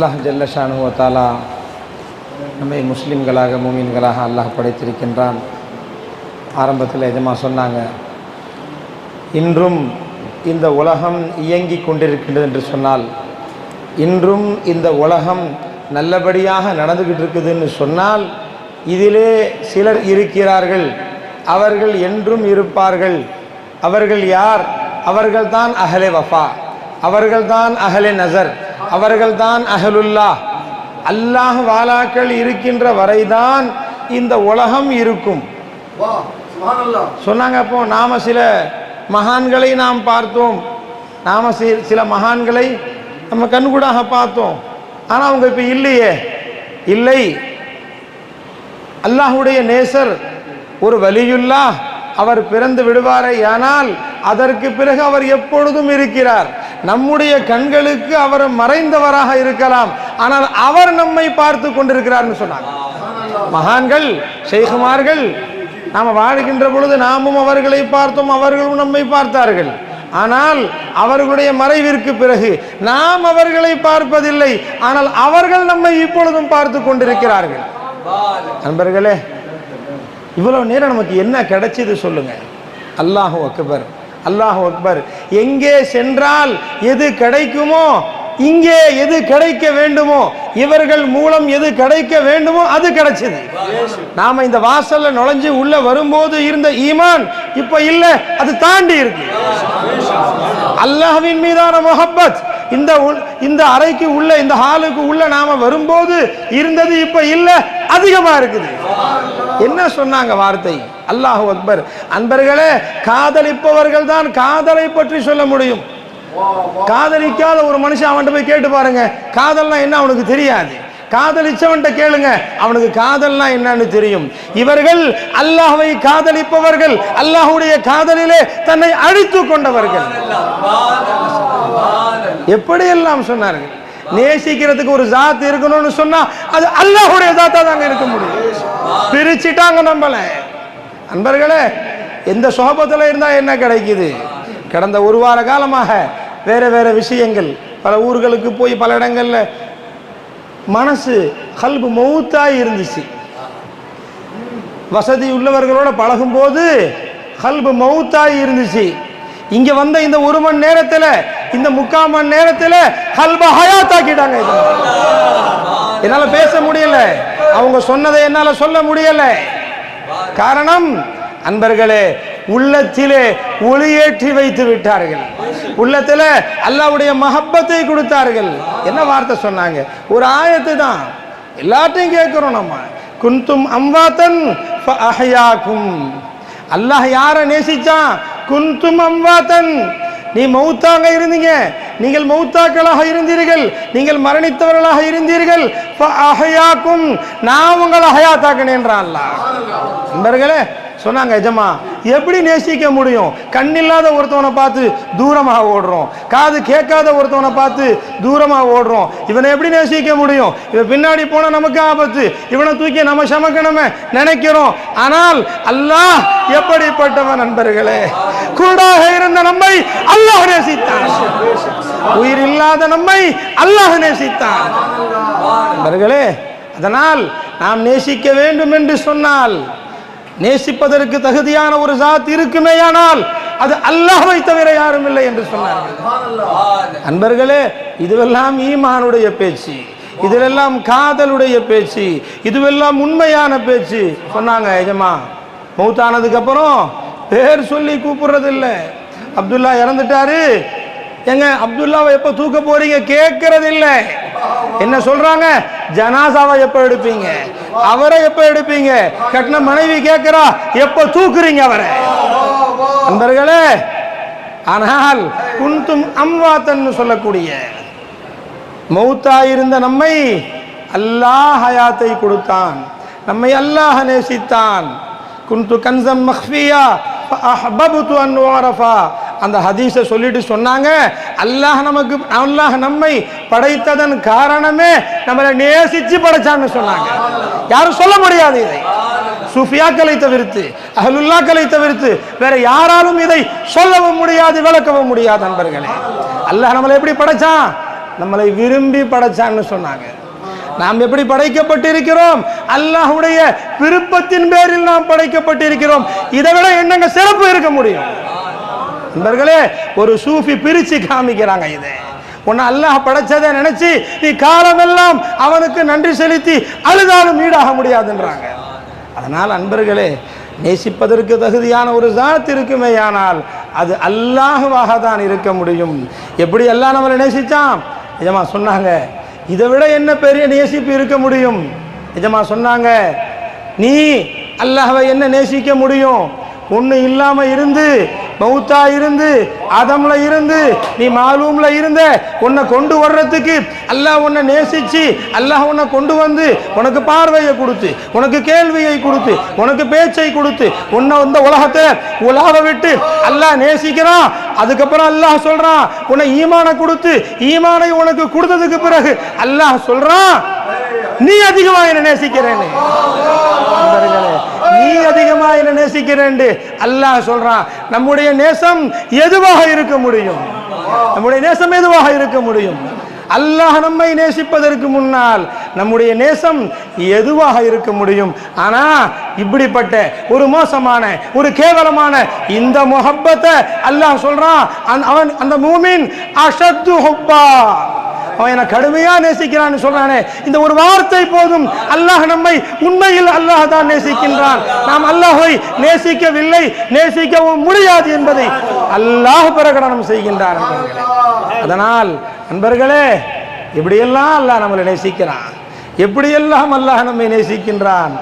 அல்லாஹ் ஜல்லஷானு தாலா நம்மை முஸ்லீம்களாக மூமீன்களாக அல்லாஹ் படைத்திருக்கின்றான். ஆரம்பத்தில் எஜமா சொன்னாங்க இன்றும் இந்த உலகம் இயங்கி கொண்டிருக்கின்றது என்று சொன்னால் இன்றும் இந்த உலகம் நல்லபடியாக நடந்துக்கிட்டு இருக்குதுன்னு சொன்னால் இதிலே சிலர் இருக்கிறார்கள். அவர்கள் என்றும் இருப்பார்கள். அவர்கள் யார்? அவர்கள்தான் அகலே வஃபா. அவர்கள்தான் அகலே நசர். அவர்கள்தான் அஹலுல்லா அல்லாஹ் வாலாக்கள் இருக்கின்ற வரைதான் இந்த உலகம் இருக்கும். சொன்னாங்க அப்போ நாம சில மகான்களை நாம் பார்த்தோம். நாம சில மகான்களை நம்ம கண்கூடாக பார்த்தோம். ஆனால் அவங்க இப்போ இல்லையே. இல்லை. அல்லாஹ்வுடைய நேசர் ஒரு வலியுல்லா அவர் பிறந்து விடுவாரே ஆனால் அதற்கு பிறகு அவர் எப்பொழுதும் இருக்கிறார். நம்முடைய கண்களுக்கு அவர் மறைந்தவராக இருக்கலாம். ஆனால் அவர் நம்மை பார்த்து கொண்டிருக்கிறார்னு சொன்னாங்க. மகான்கள் செய்குமார்கள் நாம் வாழ்கின்ற பொழுது நாமும் அவர்களை பார்த்தோம் அவர்களும் நம்மை பார்த்தார்கள். ஆனால் அவர்களுடைய மறைவிற்கு பிறகு நாம் அவர்களை பார்ப்பதில்லை. ஆனால் அவர்கள் நம்மை இப்பொழுதும் பார்த்து கொண்டிருக்கிறார்கள். நண்பர்களே இவ்வளவு நேரம் நமக்கு என்ன கிடைச்சது சொல்லுங்க. அல்லாஹு அக்பர். அல்லாஹு அக்பர். எங்கே சென்றால் எது கிடைக்குமோ இங்கே எது கிடைக்க வேண்டுமோ இவர்கள் மூலம் எது கிடைக்க வேண்டுமோ அது கிடைச்சது. நாம இந்த வாசல்ல நுழைஞ்சு உள்ள வரும்போது இருந்த ஈமான் இப்ப இல்ல அது தாண்டி இருக்கு. அல்லாஹ்வின் மீதான முஹப்பத். இந்த உள்- இந்த அறைக்கு உள்ள இந்த ஹாலுக்கு உள்ள நாம வரும்போது இருந்தது இப்ப இல்ல அதிகமா இருக்குது. என்ன சொன்னாங்க வார்த்தை? அல்லாஹ் அக்பர். அன்பர்களே காதலிப்பவர்கள் தான் காதலை பற்றி சொல்ல முடியும். காதலிக்காத ஒரு மனுஷன் அவன்கிட்ட போய் கேட்டு பாருங்க காதல்னா என்ன அவனுக்கு தெரியாது. காதலிச்சவன்கிட்ட கேளுங்க அவனுக்கு காதல்னா என்னன்னு தெரியும். இவர்கள் அல்லாஹ்வை காதலிப்பவர்கள் அல்லாஹுடைய காதலிலே தன்னை அழித்து கொண்டவர்கள். எப்படியெல்லாம் சொன்னார்கள்? நேசிக்கிறதுக்கு ஒரு ஜாத் இருக்கணும்னு சொன்னா அது அல்லாஹுடைய ஜாத்தா தாங்க இருக்க முடியும். பிரிச்சுட்டாங்க நம்மள. அன்பர்களே எந்த சோபத்தில் இருந்தால் என்ன கிடைக்குது? கடந்த ஒரு வார காலமாக வேறு வேறு விஷயங்கள் பல ஊர்களுக்கு போய் பல இடங்களில் மனசு கல்பு மௌத்தாக இருந்துச்சு. வசதி உள்ளவர்களோட பழகும்போது கல்பு மௌத்தாக இருந்துச்சு. இங்கே வந்த இந்த ஒரு மணி நேரத்தில் இந்த முக்கால் மணி நேரத்தில் கல்ப ஹயாத்தாக்கிட்டாங்க என்னால் பேச முடியல. அவங்க சொன்னதை என்னால் சொல்ல முடியலை. காரணம் அன்பர்களே உள்ளத்திலே ஒளியேற்றி வைத்து விட்டார்கள். உள்ளத்தில் அல்லாவுடைய மஹப்பத்தை கொடுத்தார்கள். என்ன வார்த்தை சொன்னாங்க? ஒரு ஆயத்து தான். எல்லாத்தையும் கேட்குறோம் நம்ம. குந்தும் அம்வாத்தன் அஹயாக்கும். அல்லாஹ் யாரை நேசிச்சான்? குந்தும் அம்வாத்தன். நீ மௌத்தாங்க இருந்தீங்க. நீங்கள் மௌத்தாக்களாக இருந்தீர்கள் நீங்கள் மரணித்தவர்களாக இருந்தீர்கள். அஹயாக்கும் நான் உங்களை ஹயாத்தாக்கினேன்றான் அல்லாஹ். நண்பர்களே சொன்னாங்க எஜமா எப்படி நேசிக்க முடியும்? கண்ணில்லாத ஒருத்தவனை பார்த்து தூரமாக ஓடுறோம். காது கேட்காத ஒருத்தவனை பார்த்து தூரமாக ஓடுறோம். இவனை எப்படி நேசிக்க முடியும்? இவன் பின்னாடி போனால் நமக்கு ஆபத்து. இவனை தூக்கி நம்ம சமக்கணுமே நினைக்கிறோம். ஆனால் அல்லாஹ் எப்படிப்பட்டவன் நண்பர்களே? குருடாக இருந்த நம்மை அல்லாஹ் நேசித்தான். உயிர் இல்லாத நம்மை அல்லாஹ் நேசித்தான். நண்பர்களே அதனால் நாம் நேசிக்க வேண்டும் என்று சொன்னால் நேசிப்பதற்கு தகுதியான ஒரு ஜாத் இருக்குமேயானால் அது அல்லாஹ்வை தவிர யாரும் இல்லை என்று சொன்னார்கள். அன்பர்களே இதுவெல்லாம் ஈமானுடைய பேச்சு இதிலெல்லாம் காதலுடைய பேச்சு இதுவெல்லாம் உண்மையான பேச்சு. சொன்னாங்க எஜமா மௌத்தானதுக்கு அப்புறம் பேர் சொல்லி கூப்பிடுறது இல்லை அப்துல்லா இறந்துட்டாரு. ஏங்க அப்துல்லாவை எப்ப தூக்க போறீங்க கேட்கறது இல்லை என்ன சொல்றாங்க? ஜனாசாவை எப்ப எடுப்பீங்க? அவரை எப்ப எடுப்பீங்க? கட்டின மனைவி கேட்கிறா எப்ப தூக்குறீங்க அவரை? நண்பர்களே ஆனால் குந்தும் அம்வாத்தன்னு சொல்லக்கூடிய மௌத்தாயிருந்த நம்மை அல்லாஹ் ஹயாத்தை கொடுத்தான். நம்மை அல்லாஹ் நேசித்தான். குந்து கன்சம் மஹ்ஃபியா அஹ்பபுது அன் அந்த ஹதீஸை சொல்லிட்டு சொன்னாங்க. அல்லாஹ் நமக்கு அல்லாஹ் நம்மை படைத்ததன் காரணமே நம்மளை நேசிச்சு படைச்சான்னு சொன்னாங்க. யாரும் சொல்ல முடியாது இதை. சுஃபியாக்களை தவிர்த்து அஹலுல்லாக்களை தவிர்த்து வேற யாராலும் இதை சொல்லவும் முடியாது விளக்கவும் முடியாது நண்பர்களே. அல்லாஹ் நம்மளை எப்படி படைச்சான்? நம்மளை விரும்பி படைச்சான்னு சொன்னாங்க. நாம் எப்படி படைக்கப்பட்டிருக்கிறோம்? அல்லாஹுடைய விருப்பத்தின் பேரில் நாம் படைக்கப்பட்டிருக்கிறோம். இதை விட என்னங்க சிறப்பு இருக்க முடியும்? நண்பர்களே ஒரு சூஃபி பிரிச்சு காமிக்கிறாங்க இதை. உன்னை அல்லாஹ் படைச்சதை நினைச்சு நீ காலமெல்லாம் அவனுக்கு நன்றி செலுத்தி அழுதாலும் ஈடாக முடியாதுன்றாங்க. அதனால் அன்பர்களே நேசிப்பதற்கு தகுதியான ஒரு ஜாத் இருக்குமேயானால் அது அல்லாஹுவாக தான் இருக்க முடியும். எப்படி எல்லாம் நம்மளை நேசித்தான் நிஜமா சொன்னாங்க. இதை விட என்ன பெரிய நேசிப்பு இருக்க முடியும்? நிஜமா சொன்னாங்க. நீ அல்லாஹவை என்ன நேசிக்க முடியும்? ஒன்று இல்லாமல் இருந்து மௌத்தா இருந்து அதம்ல இருந்து நீ மாலூம்ல இருந்த உன்னை கொண்டு வர்றதுக்கு அல்லாஹ் உன்னை நேசிச்சு அல்லாஹ் உன்னை கொண்டு வந்து உனக்கு பார்வையை கொடுத்து உனக்கு கேள்வியை கொடுத்து உனக்கு பேச்சை கொடுத்து உன்னை இந்த உலகத்தை உலாவ விட்டு அல்லாஹ் நேசிக்கிறான். அதுக்கப்புறம் அல்லாஹ் சொல்றான் உன்னை ஈமானை கொடுத்து ஈமானை உனக்கு கொடுத்ததுக்கு பிறகு அல்லாஹ் சொல்றான் நீ அதிகமாக என்ன நேசிக்கிறேன்னு. நீ அதிகமா என்ன நேசிக்கிறேன் அல்லாஹ் சொல்றான். நம்முடைய நேசம் எதுவாக இருக்க முடியும்? நம்முடைய நேசம் எதுவாக இருக்க முடியும்? அல்லாஹ் நம்மை நேசிப்பதற்கு முன்னால் நம்முடைய நேசம் எதுவாக இருக்க முடியும்? ஆனா இப்படிப்பட்ட ஒரு மோசமான ஒரு கேவலமான இந்த முகப்பத்தை அல்லாஹ் சொல்றான். அவன் அந்த மூமின் அஷத்து ஹுப்பா. அவன் என்னை கடுமையா நேசிக்கிறான்னு சொல்றானே இந்த ஒரு வார்த்தை போதும். அல்லாஹ் நம்மை உண்மையில் அல்லாஹ் தான் நேசிக்கின்றான். நாம் அல்லாஹை நேசிக்கவில்லை நேசிக்கவும் முடியாது என்பதை அல்லாஹ் பிரகடனம் செய்கின்றான். அதனால் நண்பர்களே எப்படியெல்லாம் அல்லாஹ் நம்மளை நேசிக்கிறான். எப்படியெல்லாம் அல்லாஹ் நம்மை நேசிக்கின்றான்?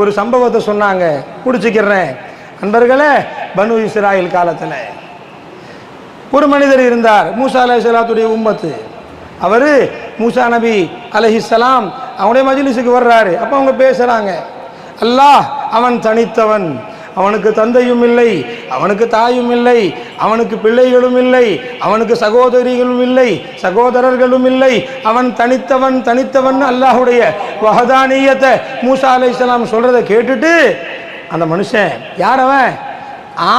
ஒரு சம்பவத்தை சொன்னாங்க. பிடிச்சிக்கிறேன். நண்பர்களே பனு இஸ்ராயில் காலத்துல ஒரு மனிதர் இருந்தார். மூசா அலை சலாத்துடைய உம்மத்து. அவர் மூசா நபி அலஹிஸ்லாம் அவனுடைய மஜ்லிஸுக்கு வர்றாரு. அப்போ அவங்க பேசுகிறாங்க அல்லாஹ் அவன் தனித்தவன். அவனுக்கு தந்தையும் இல்லை அவனுக்கு தாயும் இல்லை அவனுக்கு பிள்ளைகளும் இல்லை அவனுக்கு சகோதரிகளும் இல்லை சகோதரர்களும் இல்லை. அவன் தனித்தவன் தனித்தவன் அல்லாஹுடைய வஹதானியத்தை மூசா அலஹிசலாம் சொல்கிறத கேட்டுட்டு அந்த மனுஷன் யார் அவன்?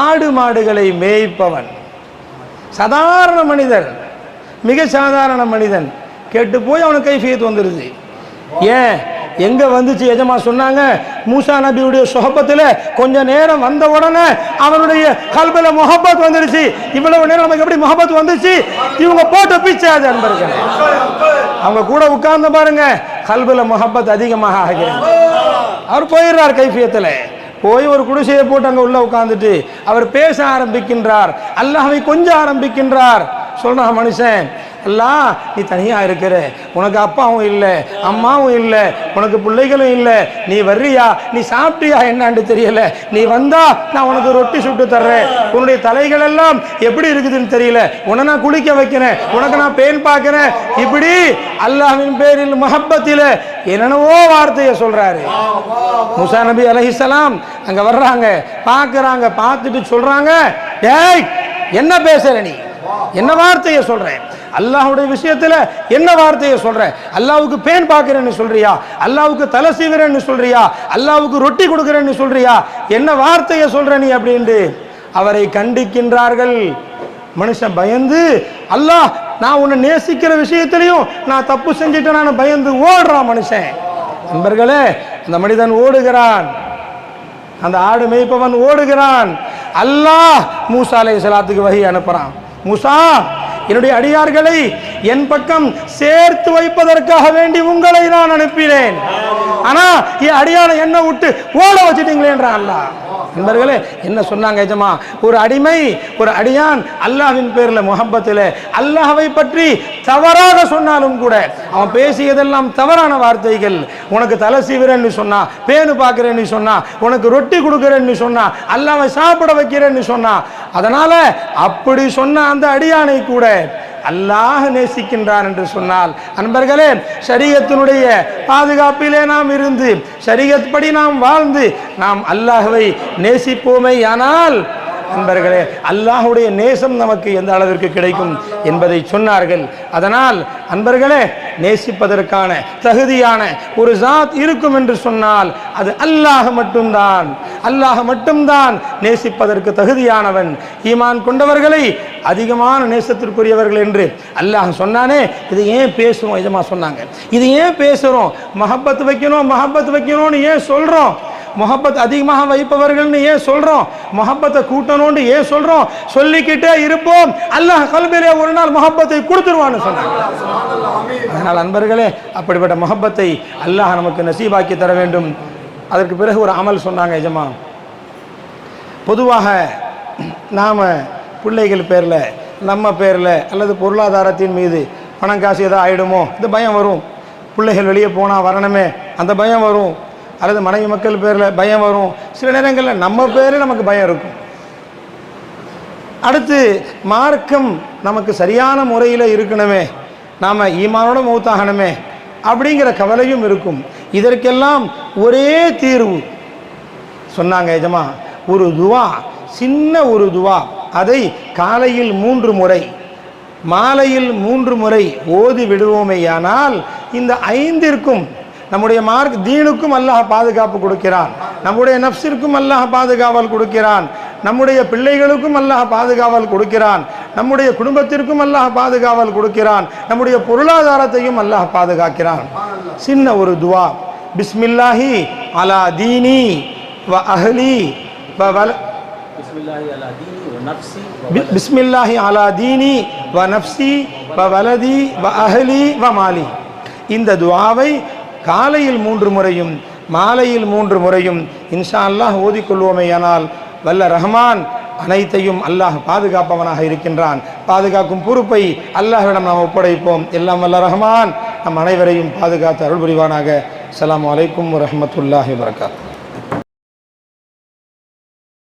ஆடு மாடுகளை மேய்ப்பவன். சாதாரண மனிதர். மிக சாதாரண மனிதன். கேட்டு போய் அவனுக்கு கைஃபியத் வந்துடுது ஏன்? எங்கே வந்துச்சு? எஜமா சொன்னாங்க மூசா நபியுடைய சுகப்பத்தில் கொஞ்ச நேரம் வந்த உடனே அவனுடைய கல்பில் முகப்பத் வந்துடுச்சு இவ்வளவு நேரம் நமக்கு எப்படி முகப்பத் வந்துச்சு? இவங்க போட்ட பிச்சை அது அன்பர்கள். அவங்க கூட உட்கார்ந்து பாருங்க கல்பில் முகப்பத் அதிகமாக ஆகிறது. அவர் போயிடுறார் கைஃபியத்தில் போய் ஒரு குடிசையை போட்டு அங்கே உள்ளே உட்காந்துட்டு அவர் பேச ஆரம்பிக்கின்றார். அல்லாஹை கொஞ்சம் ஆரம்பிக்கின்றார். சொல்றான் மனுஷன் எல்லாம் நீ தனியாக இருக்கிற. உனக்கு அப்பாவும் இல்லை அம்மாவும் இல்லை உனக்கு பிள்ளைகளும் இல்லை. நீ வர்றியா? நீ சாப்பிட்டியா? என்னான்னு தெரியல. நீ வந்தா நான் உனக்கு ரொட்டி சுட்டு தர்றேன். உன்னுடைய தலைகள் எல்லாம் எப்படி இருக்குதுன்னு தெரியல. உன்னை நான் குளிக்க வைக்கிறேன். உனக்கு நான் பேன் பார்க்கிறேன். இப்படி அல்லாஹ்வின் பேரில் மஹப்பத்தில் என்னென்னவோ வார்த்தையை சொல்றாரு. முசா நபி அலஹிசலாம் அங்கே வர்றாங்க பார்க்குறாங்க பார்த்துட்டு சொல்றாங்க டேய் என்ன பேசுற நீ? என்ன வார்த்தையை சொல்றேன் அல்லாஹுடைய விஷயத்துல என்ன வார்த்தையை சொல்ற? அல்லாவுக்கு பேன் பார்க்குறேன்னு சொல்றியா? அல்லாவுக்கு தலை செய்கிறேன்னு சொல்றியா? அல்லாவுக்கு ரொட்டி கொடுக்குறேன்னு சொல்றியா? என்ன வார்த்தையை சொல்ற நீ அப்படின்ட்டு? அவரை கண்டிக்கின்றார்கள். மனுஷன் பயந்து அல்லாஹ் நான் உன்னை நேசிக்கிற விஷயத்திலையும் நான் தப்பு செஞ்சுட்டேன் நான் பயந்து ஓடுறான் மனுஷன். நண்பர்களே அந்த மனிதன் ஓடுகிறான். அந்த ஆடு மேய்ப்பவன் ஓடுகிறான். அல்லாஹ் மூசா சலாத்துக்கு வகை அனுப்புறான். மூசா என்னுடைய அடியார்களை என் பக்கம் சேர்த்து வைப்பதற்காக வேண்டி உங்களை நான் அனுப்பினேன். ஆனா என் அடியானை என்ன விட்டு ஓட வச்சுட்டீங்களேன்றான் நண்பர்களே என்ன சொன்னாங்க எஜமா? ஒரு அடிமை ஒரு அடியான் அல்லாஹ்வின் பேரில் முகம்பத்தில் அல்லாஹவை பற்றி தவறாக சொன்னாலும் கூட அவன் பேசியதெல்லாம் தவறான வார்த்தைகள். உனக்கு தலை சீவிறன்னு சொன்னா பேனு பார்க்குறேன்னு சொன்னா உனக்கு ரொட்டி கொடுக்குறேன்னு சொன்னா அல்லாவை சாப்பிட வைக்கிறேன்னு சொன்னா அதனால அப்படி சொன்ன அந்த அடியானை கூட அல்லாஹ் நேசிக்கின்றான் என்று சொன்னால் அன்பர்களே சரீரத்தினுடைய பாதுகாப்பிலே நாம் இருந்து ஷரியத் நாம் வாழ்ந்து நாம் அல்லாஹ்வை நேசிப்போமே ஆனால் நண்பர்களே அல்லாஹுடைய நேசம் நமக்கு எந்த அளவிற்கு கிடைக்கும் என்பதை சொன்னார்கள். அதனால் அன்பர்களே நேசிப்பதற்கான தகுதியான ஒரு ஜாத் இருக்கும் என்று சொன்னால் அது அல்லாஹ் மட்டும்தான். அல்லாஹ் மட்டும்தான் நேசிப்பதற்கு தகுதியானவன். ஈமான் கொண்டவர்களை அதிகமான நேசத்திற்குரியவர்கள் என்று அல்லாஹ் சொன்னானே இது ஏன் பேசுறோம் எஜமா சொன்னாங்க. இது ஏன் பேசுகிறோம் மஹப்பத் வைக்கணும் மஹப்பத் வைக்கணும்னு ஏன் சொல்கிறோம் முகப்பத் அதிகமாக வைப்பவர்கள்னு ஏன் சொல்கிறோம் முகப்பத்தை கூட்டணும்னு ஏன் சொல்கிறோம் சொல்லிக்கிட்டே இருப்போம். அல்லாஹ் கல்வியிலே ஒரு நாள் முகப்பத்தை கொடுத்துருவான்னு சொன்னாங்க. அதனால் அன்பர்களே அப்படிப்பட்ட முகப்பத்தை அல்லாஹ் நமக்கு நசீபாக்கி தர வேண்டும். அதற்கு பிறகு ஒரு அமல் சொன்னாங்க எஜமா. பொதுவாக நாம் பிள்ளைகள் பேரில் நம்ம பேரில் அல்லது பொருளாதாரத்தின் மீது பணம் காசு ஏதோ ஆகிடுமோ இந்த பயம் வரும். பிள்ளைகள் வெளியே போனால் வரணுமே. அந்த பயம் வரும். அல்லது மனைவி மக்கள் பேரில் பயம் வரும். சில நேரங்களில் நம்ம பேரில் நமக்கு பயம் இருக்கும். அடுத்து மார்க்கம் நமக்கு சரியான முறையில் இருக்கணுமே. நாம் ஈமானோட மௌத்தாகணுமே. அப்படிங்கிற கவலையும் இருக்கும். இதற்கெல்லாம் ஒரே தீர்வு. சொன்னாங்க எஜமா ஒரு துவா சின்ன ஒரு துவா. அதை காலையில் மூன்று முறை மாலையில் மூன்று முறை ஓதி விடுவோமேயானால் இந்த ஐந்திற்கும் நம்முடைய மார்க் தீனுக்கும் அல்லாஹ் பாதுகாப்பு கொடுக்கிறான். நம்முடைய நப்சிற்கும் அல்லாஹ் பாதுகாவல் கொடுக்கிறான். நம்முடைய பிள்ளைகளுக்கும் அல்லாஹ் பாதுகாவல் கொடுக்கிறான். நம்முடைய குடும்பத்திற்கும் அல்லாஹ் பாதுகாவல் கொடுக்கிறான். நம்முடைய பொருளாதாரத்தையும் அல்லாஹ் பாதுகாக்கிறான். சின்ன ஒரு துவா. பிஸ்மில்லாஹி அலா தீனி வ அஹ்லி பிஸ்மில்லாஹி அலா தீனி வ நப்சி வ வலதி வ அஹ்லி வ மாலி. இந்த துவாவை காலையில் மூன்று முறையும் மாலையில் மூன்று முறையும் இன்ஷா அல்லாஹ் ஓதிக்கொள்வோமேயானால் வல்ல ரஹ்மான் அனைத்தையும் அல்லாஹ் பாதுகாப்பவனாக இருக்கின்றான். பாதுகாக்கும் பொறுப்பை அல்லாஹ்விடம் நாம் ஒப்படைப்போம். எல்லாம் வல்ல ரஹ்மான் நம் அனைவரையும் பாதுகாத்து அருள் புரிவானாக அஸ்ஸலாமு அலைக்கும் வரமத்துல்லாஹி வரகாத்து